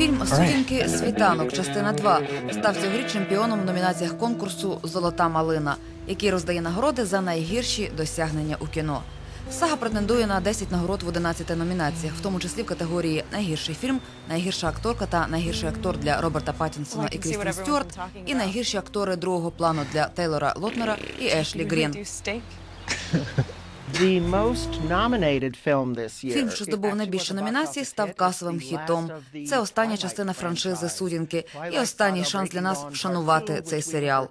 Фільм Сутінки Світанок, частина 2 став цьогоріч чемпіоном в номінаціях конкурсу Золота малина, який роздає нагороди за найгірші досягнення у кіно. Сага претендує на 10 нагород в 11 номінаціях, в тому числі в категорії Найгірший фільм, найгірша акторка та найгірший актор для Роберта Паттінсона і Крістін Стюарт, і найгірші актори другого плану для Тейлора Лотнера і Ешлі Грін. Фільм, що здобув найбільше номінацій, став касовим хітом. Це остання частина франшизи Сутінки і останній шанс для нас вшанувати цей серіал.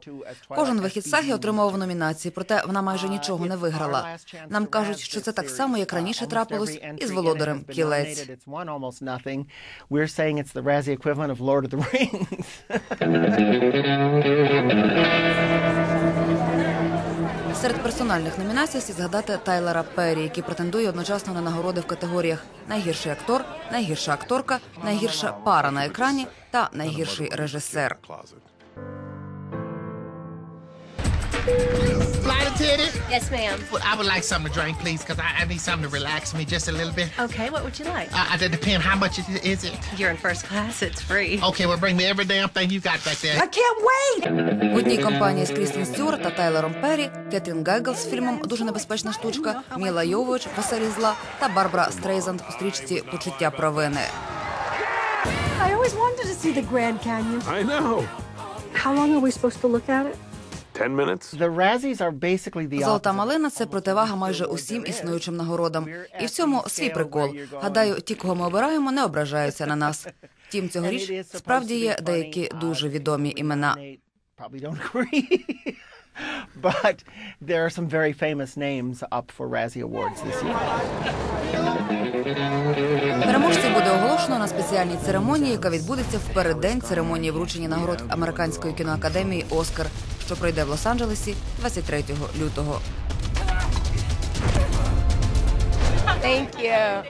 Кожен вихід саги отримував номінації, проте вона майже нічого не виграла. Нам кажуть, що це так само, як раніше трапилось із володарем кілець. Серед персональних номінацій слід згадати Тайлера Перрі, який претендує одночасно на нагороди в категоріях найгірший актор, найгірша акторка, найгірша пара на екрані та найгірший режисер. Yes, ma'am. well, I would like something to drink, please, because I, I need something to relax me just a little bit. Okay, what would you like? Uh, it depends how much it is it. You're in first class, it's free. Okay, well, bring me every damn thing you got back there. В одній компанії з Крістін Стюарт та Тайлером Перрі, Кетрін Гегл з фільмом Дуже небезпечна штучка, Міла Йовович Веселі зла та Барбара Стрейзанд у стрічці Почуття провини. I always wanted to see the Grand Canyon. I know. How long are we supposed to look at it? Золота малина це противага майже усім існуючим нагородам. І в цьому свій прикол. Гадаю, ті, кого ми обираємо, не ображаються на нас. Втім, цьогоріч справді є деякі дуже відомі імена. Probably don't agree. But there are some very famous names up for Razzie Awards this year. Переможців буде оголошено на спеціальній церемонії, яка відбудеться в переддень церемонії вручення нагород американської кіноакадемії Оскар, що пройде в Лос-Анджелесі 23 лютого. Thank you.